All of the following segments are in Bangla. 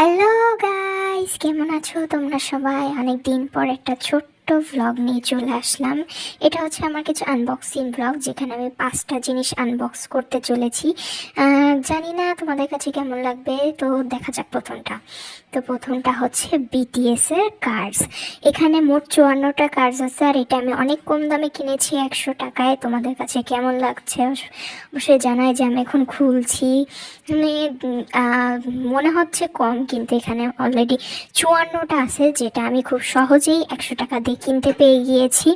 হ্যালো গাইস কেমন আছো? তোমরা সবাই অনেক দিন পর একটা ছোট্ট ভ্লগ নিয়ে চলে আসলাম। এটা হচ্ছে আমার কিছু আনবক্সিং ভ্লগ যেখানে আমি পাঁচটা জিনিস আনবক্স করতে চলেছি। জানি না তোমাদের কাছে কেমন লাগবে, তো দেখা যাক প্রথমটা। তো প্রথমটা হচ্ছে বিটিএস এর কার্ডস এখানে মোট চুয়ান্নটা কার্ডস আছে, আর এটা আমি অনেক কম দামে কিনেছি, একশো টাকায়। তোমাদের কাছে কেমন লাগছে? অবশ্য- অবশ্যই জানাই যে আমি এখন খুলছি। মানে মনে হচ্ছে কম, কিন্তু এখানে অলরেডি চুয়ান্নটা আছে, যেটা আমি খুব সহজেই একশো টাকা দিয়ে কিনতে পেয়ে গিয়েছি।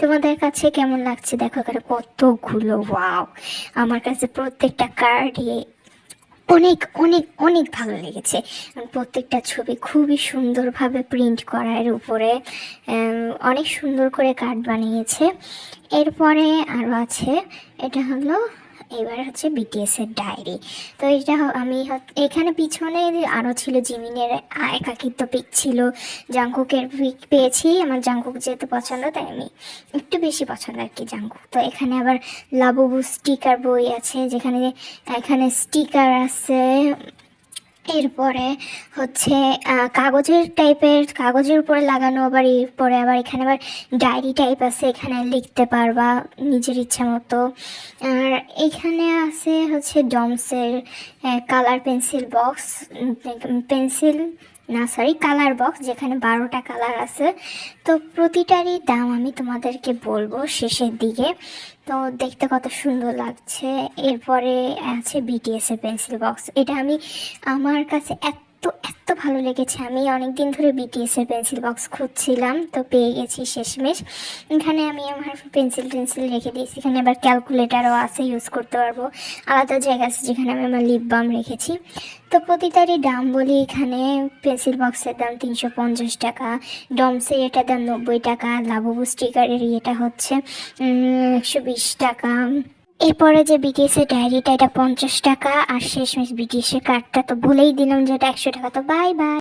তোমাদের কাছে কেমন লাগছে? দেখো এখানে কতগুলো, ওয়াও! আমার কাছে প্রত্যেকটা কার্ডই অনেক অনেক অনেক ভালো লেগেছে। প্রত্যেকটা ছবি খুবই সুন্দরভাবে প্রিন্ট করা এর উপরে। অনেক সুন্দর করে কার্ড বানিয়েছে। এরপরে আরও আছে, এটা হলো এবার হচ্ছে বিটিএস এর ডায়েরি তো এটা আমি এখানে পিছনে আরও ছিল জিমিনের একাকিত্ব পিক ছিল জাঙ্কুকের পিক পেয়েছি, আমার জাঙ্কুক যেহেতু পছন্দ, তাই আমি একটু বেশি পছন্দ আর কি জাঙ্কুক তো এখানে আবার লাবুবু স্টিকার বই আছে, যেখানে, এখানে স্টিকার আছে এরপরে হচ্ছে কাগজের টাইপের, কাগজের উপরে লাগানো, আবার এরপরে আবার এখানে আবার ডায়েরি টাইপ আছে, এখানে লিখতে পারবা নিজের ইচ্ছা মতো। আর এখানে আছে হচ্ছে ডমসের কালার পেন্সিল বক্স পেন্সিল না সরি কালার বক্স যেখানে বারোটা কালার আছে। তো প্রতিটারই দাম আমি তোমাদেরকে বলব শেষের দিকে। তো দেখতে কত সুন্দর লাগছে। এরপরে আছে বিটিএসের পেন্সিল বক্স এটা আমি আমার কাছে এত এত ভালো লেগেছে। আমি অনেক দিন ধরে বিটিএস এর পেন্সিল বক্স খুঁজছিলাম, তো পেয়ে গেছি শেষমেশ। এখানে আমি আমার পেন্সিল টেন্সিল রেখে দিয়েছি। এখানে আবার ক্যালকুলেটারও আছে ইউজ করতে পারব। আলাদা জায়গা আছে যেখানে আমি আমার লিপ বাম রেখেছি। তো প্রতিটারই দাম বলি, এখানে পেন্সিল বক্সের দাম তিনশো পঞ্চাশ টাকা ডমসের এটার দাম নব্বই টাকা লাভবু স্টিকারের এটা হচ্ছে একশো বিশ টাকা। এরপরে যে বিটিএস এর ডায়েরিটা, এটা পঞ্চাশ টাকা আর শেষমেশ বিটিএস এর কার্ডটা তো ভুলেই দিলাম যে এটা একশো টাকা, তো বাই বাই